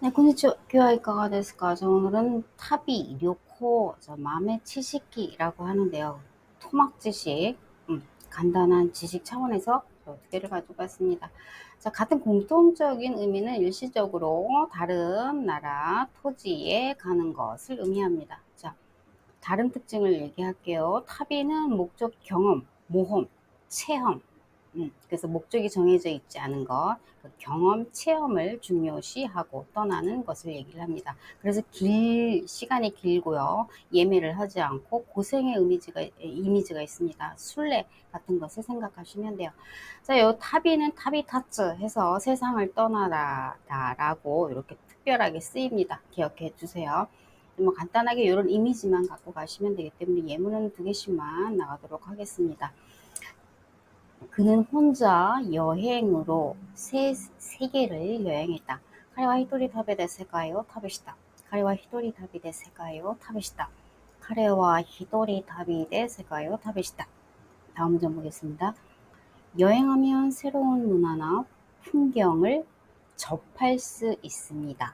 네, konnichiwa. 今日はいかがですか? 오늘은 타비, 료코, 맘의 치식기라고 하는데요. 토막 지식, 음, 간단한 지식 차원에서 두 개를 가지고 왔습니다. 자, 같은 공통적인 의미는 일시적으로 다른 나라, 토지에 가는 것을 의미합니다. 자, 다른 특징을 얘기할게요. 타비는 목적 경험, 모험, 체험, 음, 그래서 목적이 정해져 있지 않은 것, 그 경험, 체험을 중요시하고 떠나는 것을 얘기를 합니다. 그래서 길, 시간이 길고요. 예매를 하지 않고 고생의 이미지가, 이미지가 있습니다. 순례 같은 것을 생각하시면 돼요. 자, 요 타비는 타비타츠 해서 세상을 떠나다 라고 이렇게 특별하게 쓰입니다. 기억해 주세요. 뭐 간단하게 이런 이미지만 갖고 가시면 되기 때문에 예문은 두 개씩만 나가도록 하겠습니다. 그는 혼자 여행으로 세, 세계를 여행했다. 카레와 히토리 타베데 세가요 타베시다. 카레와 히토리 타비데 세가요 타베시다. 카레와 히토리 타비데 세가요 타베시다. 다음 점 보겠습니다. 여행하면 새로운 문화나 풍경을 접할 수 있습니다.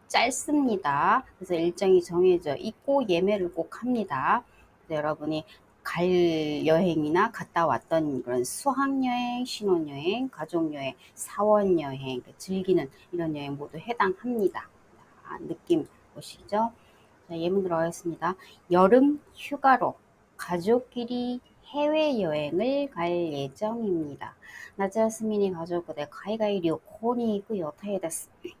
짧습니다. 그래서 일정이 정해져 있고 예매를 꼭 합니다. 여러분이 갈 여행이나 갔다 왔던 그런 수학여행, 신혼여행, 가족여행, 사원여행, 즐기는 이런 여행 모두 해당합니다. 느낌 보시죠? 자, 예문 들어가겠습니다. 여름 휴가로 가족끼리 해외여행을 갈 예정입니다. 나자스민이 가족 그대 가이가이 료콘이 있고 여타에 됐습니다.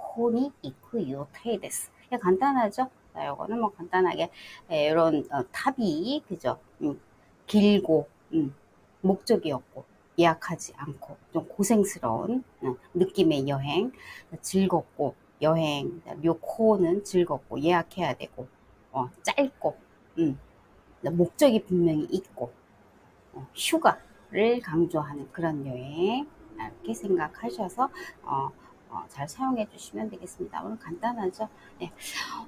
코니 이쿠이오 테이데스. 간단하죠? 자, 요거는 뭐 간단하게 예, 이런 어, 탑이 그죠? 음, 길고 음, 목적이었고 예약하지 않고 좀 고생스러운 음, 느낌의 여행 즐겁고 여행 요 코는 즐겁고 예약해야 되고 어, 짧고 음, 목적이 분명히 있고 어, 휴가를 강조하는 그런 여행 이렇게 생각하셔서 어, 어, 잘 사용해 주시면 되겠습니다. 오늘 간단하죠? 네.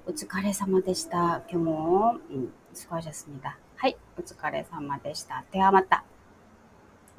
오츠카레 사마 데시다. 교모 음, 수고하셨습니다. 하이, 오츠카레 사마 데시다. 대화 맞다.